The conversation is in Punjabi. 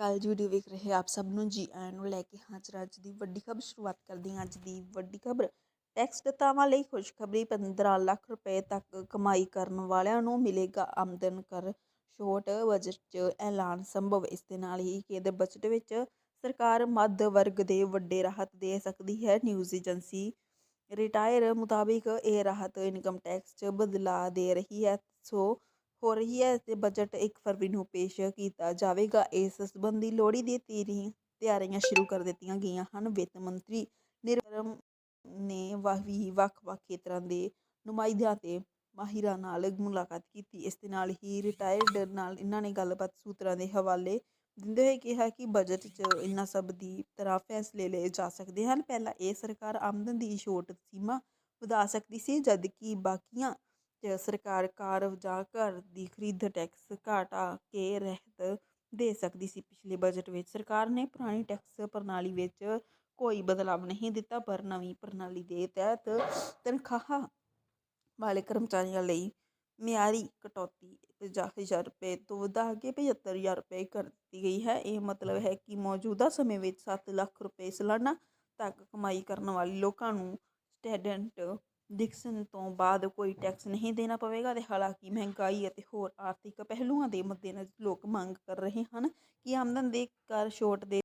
ਅਕਾਲ ਜੀ ਵੀਡੀਓ ਵੇਖ ਰਹੇ ਆਪ ਸਭ ਨੂੰ ਜੀ ਆਇਆਂ ਨੂੰ ਲੈ ਕੇ ਹਾਜ਼ਰ ਅੱਜ ਦੀ ਵੱਡੀ ਖਬਰ ਸ਼ੁਰੂਆਤ ਕਰਦੇ ਹਾਂ। ਅੱਜ ਦੀ ਵੱਡੀ ਖਬਰ ਟੈਕਸ ਦਤਾਵਾਂ ਲਈ ਖੁਸ਼ਖਬਰੀ 15 ਲੱਖ ਰੁਪਏ ਤੱਕ ਕਮਾਈ ਕਰਨ ਵਾਲਿਆਂ ਨੂੰ ਮਿਲੇਗਾ ਆਮਦਨ ਕਰ ਛੋਟ ਬਜਟ 'ਚ ਐਲਾਨ ਸੰਭਵ। ਇਸ ਦੇ ਨਾਲ ਹੀ ਕੇਂਦਰ ਬਜਟ ਵਿੱਚ ਸਰਕਾਰ ਮੱਧ ਵਰਗ ਦੇ ਵੱਡੇ ਰਾਹਤ ਦੇ ਸਕਦੀ ਹੈ। ਨਿਊਜ਼ ਏਜੰਸੀ ਰਿਟਾਇਰ ਮੁਤਾਬਿਕ ਇਹ ਰਾਹਤ ਇਨਕਮ ਟੈਕਸ 'ਚ ਬਦਲਾਅ ਦੇ ਰਹੀ ਹੈ। ਸੋ ਹੋ ਰਹੀ ਹੈ, ਤੇ ਬਜਟ 1 ਫਰਵਰੀ ਨੂੰ ਪੇਸ਼ ਕੀਤਾ ਜਾਵੇਗਾ। ਇਸ ਸੰਬੰਧੀ ਲੋਹੜੀ ਤੀਰੀ ਤਿਆਰੀਆਂ ਸ਼ੁਰੂ ਕਰ ਦਿੱਤੀਆਂ ਗਈਆਂ ਹਨ। ਵਿੱਤ ਮੰਤਰੀ ਨਿਰਮਲਾ ਨੇ ਵੀ ਵੱਖ-ਵੱਖ ਖੇਤਰਾਂ ਦੇ ਨੁਮਾਇੰਦਿਆਂ ਤੇ ਮਾਹਿਰਾਂ ਨਾਲ ਮੁਲਾਕਾਤ ਕੀਤੀ। ਇਸ ਦੇ ਨਾਲ ਹੀ ਰਿਟਾਇਰਡ ਨਾਲ ਇਹਨਾਂ ਨੇ ਗੱਲਬਾਤ ਸੂਤਰਾਂ ਦੇ ਹਵਾਲੇ ਦਿੰਦੇ ਹੋਏ ਕਿਹਾ ਕਿ ਬਜਟ 'ਚ ਇਹਨਾਂ ਸਭ ਦੀ ਤਰ੍ਹਾਂ ਫੈਸਲੇ ਲਏ ਜਾ ਸਕਦੇ ਹਨ। ਪਹਿਲਾਂ ਇਹ ਸਰਕਾਰ ਆਮਦਨ ਦੀ ਛੋਟ ਸੀਮਾ ਵਧਾ ਸਕਦੀ ਸੀ, ਜਦਕਿ ਬਾਕੀਆਂ 'ਚ ਸਰਕਾਰ ਕਾਰ ਜਾਂ ਘਰ ਦੀ ਖਰੀਦ ਟੈਕਸ ਘਟਾ ਕੇ ਰਹਿਤ ਦੇ ਸਕਦੀ ਸੀ। ਪਿਛਲੇ ਬਜਟ ਵਿੱਚ ਸਰਕਾਰ ਨੇ ਪੁਰਾਣੀ ਟੈਕਸ ਪ੍ਰਣਾਲੀ ਵਿੱਚ ਕੋਈ ਬਦਲਾਵ ਨਹੀਂ ਦਿੱਤਾ, ਪਰ ਨਵੀਂ ਪ੍ਰਣਾਲੀ ਦੇ ਤਹਿਤ ਤਨਖਾਹਾਂ ਵਾਲੇ ਕਰਮਚਾਰੀਆਂ ਲਈ ਮਿਆਰੀ ਕਟੌਤੀ ਪੰਜਾਹ ਹਜ਼ਾਰ ਰੁਪਏ ਤੋਂ ਵਧਾ ਕੇ ਪਝੱਤਰ ਹਜ਼ਾਰ ਰੁਪਏ ਕਰ ਦਿੱਤੀ ਗਈ ਹੈ। ਇਹ ਮਤਲਬ ਹੈ ਕਿ ਮੌਜੂਦਾ ਸਮੇਂ ਵਿੱਚ 7 ਲੱਖ ਰੁਪਏ ਸਾਲਾਨਾ ਤੱਕ ਕਮਾਈ ਕਰਨ ਵਾਲੇ ਲੋਕਾਂ ਨੂੰ ਸਟੈਂਡਰਡ ਡਿਕਸ਼ਨ ਤੋਂ ਬਾਅਦ ਕੋਈ ਟੈਕਸ ਨਹੀਂ ਦੇਣਾ ਪਵੇਗਾ ਅਤੇ ਹਾਲਾਂਕਿ ਮਹਿੰਗਾਈ ਅਤੇ ਹੋਰ ਆਰਥਿਕ ਪਹਿਲੂਆਂ ਦੇ ਮੱਦੇਨਜ਼ਰ ਲੋਕ ਮੰਗ ਕਰ ਰਹੇ ਹਨ ਕਿ ਆਮਦਨ ਦੇ ਕਰ ਛੋਟ ਦੇ